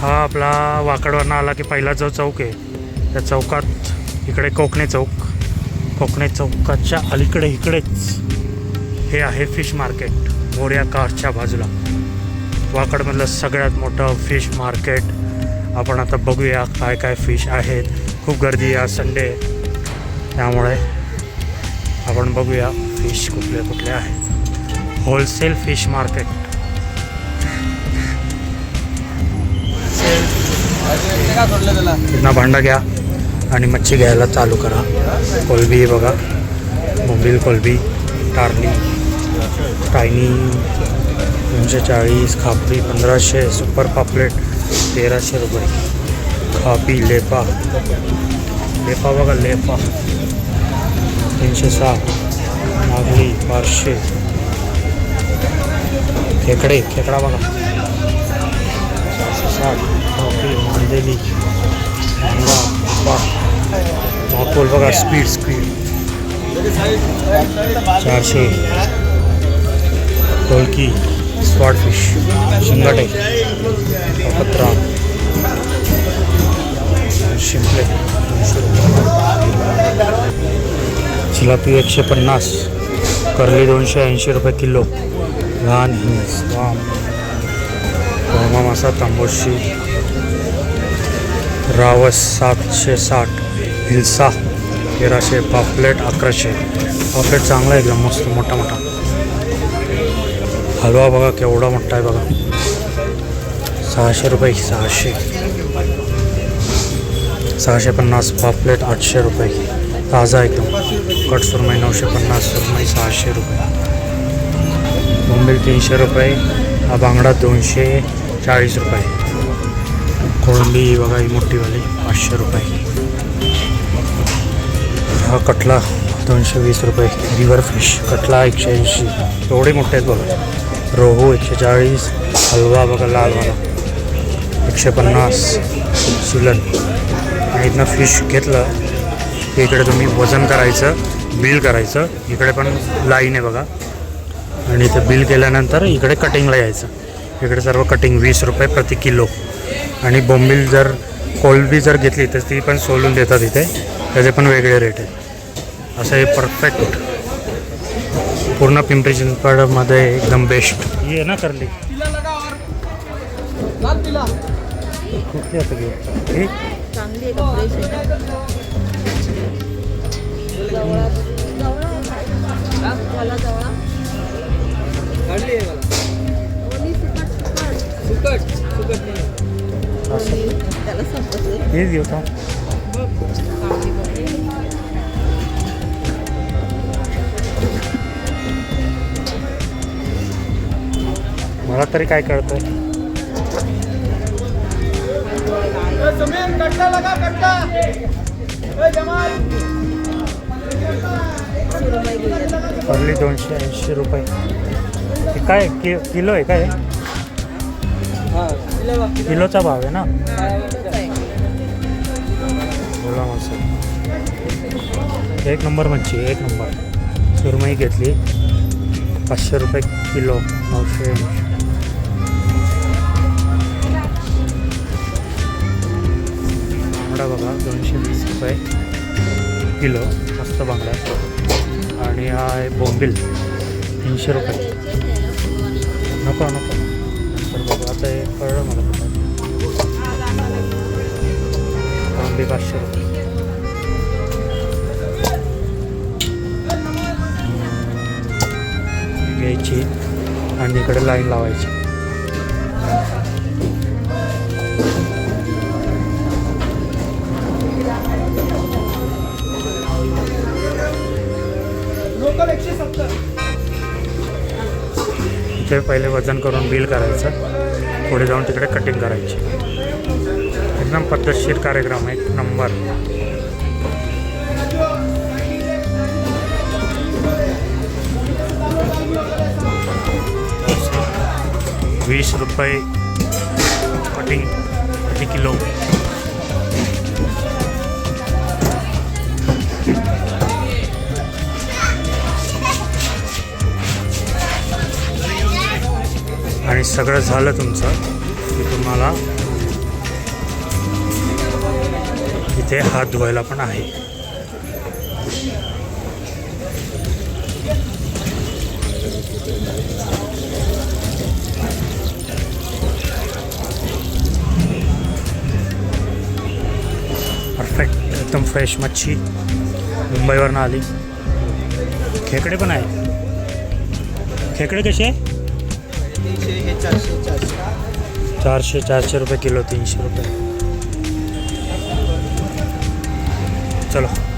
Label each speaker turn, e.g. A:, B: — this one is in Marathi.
A: हा आपला वाकडवरनं आला की पहिला जो चौक आहे त्या चौकात इकडे कोकणे चौक कोकणे चौकाच्या अलीकडे इकडेच हे आहे फिश मार्केट मोर्या कारच्या बाजूला. वाकडमधलं सगळ्यात मोठं फिश मार्केट. आपण आता बघूया काय काय फिश आहेत. खूप गर्दी आहे संडे. त्यामुळे आपण बघूया फिश कुठले कुठले आहेत. Wholesale fish market. इथनं भांडा घ्या आणि मच्छी घ्यायला चालू करा. कोलबी बघा. बोंबील कोलबी टारली टायनी दोनशे चाळीस खापरी पंधराशे सुपर पापलेट तेराशे रुपये. खापी लेपा. लेपा बघा लेपा. तीनशे साठ नागली पाचशे. खेकडे खेकडा बघा. चारशे साठ खापी मांदेली मांगा पा माकोल बघा स्पीड स्पीड चारशे कोलकी स्वॉट फिश शिंगाटे पत्रा शिंपले जिलापी एकशे पन्नास करली दोनशे ऐंशी रुपये किलो लहान हिंस वाम मासा तांबोशी रावस सातशे साठ हिलसा तेराशे पापलेट अकराशे. पापलेट चांगला आहे एकदम मस्त मोठा मोठा. हलवा बघा केवढा मोठा आहे बघा. सहाशे रुपये सहाशे. सहाशे पन्नास पापलेट आठशे रुपये. ताजा एकदम. कट सुरमई नऊशे पन्नास सुरमई सहाशे रुपये. बोंबील तीनशे रुपये. हा बांगडा दोनशे. चाळीस रुपये. कोळंबी बघा ही मोठीवाली पाचशे रुपये. हा कटला दोनशे वीस रुपये. रिव्हर फिश कटला एकशे ऐंशी. एवढे मोठे आहेत बघा. रोहू एकशे चाळीस हलवा बघा लालवाला एकशे पन्नास. सिलन. आणि इथनं फिश घेतलं की इकडे तुम्ही वजन करायचं बिल करायचं. इकडे पण लाईन आहे बघा. आणि इथं बिल केल्यानंतर इकडे कटिंगला यायचं. इकडे सर्व कटिंग वीस रुपये प्रति किलो. आणि बोंबील जर कोलबी जर घेतली तर ती पण सोलून देतात इथे. त्याचे पण वेगळे रेट आहे. असं हे परफेक्ट पूर्ण पिंपरी चिंचवडमध्ये एकदम बेस्ट ही आहे ना करली. कुठली आता घेऊ
B: चांगली
A: हेच घेऊ का? मला तरी काय कळतं? करली दोनशे ऐंशी रुपये. हे काय कि किलो आहे काय? किलोचा भाव आहे ना? बोला माणसं एक नंबर मच्छी एक नंबर. सुरमई घेतली. पाचशे रुपये किलो नऊशे बांगडा बघा दोनशे वीस रुपये किलो मस्त बांगडा. आणि हा आहे बोंबील तीनशे रुपये. नको नको. बोंबी पाचशे रुपये. घ्यायची आणि इकडे लाईन लावायची. इथे पहिले वजन करून बिल करायचं. पुढे जाऊन तिकडे कटिंग करायची. एकदम पद्धतशीर कार्यक्रम आहे. एक नंबर. वीस रुपये प्रति प्रति किलो. आणि सगळं झालं तुमचं. की तुम्हाला इथे हात धुवायला पण आहे. परफेक्ट एकदम फ्रेश मच्छी. मुंबईवरनं आली. खेकडे पण आहे खेकडे कसे
C: हे
A: चारशे चारशे रुपये किलो तीनशे रुपये. चलो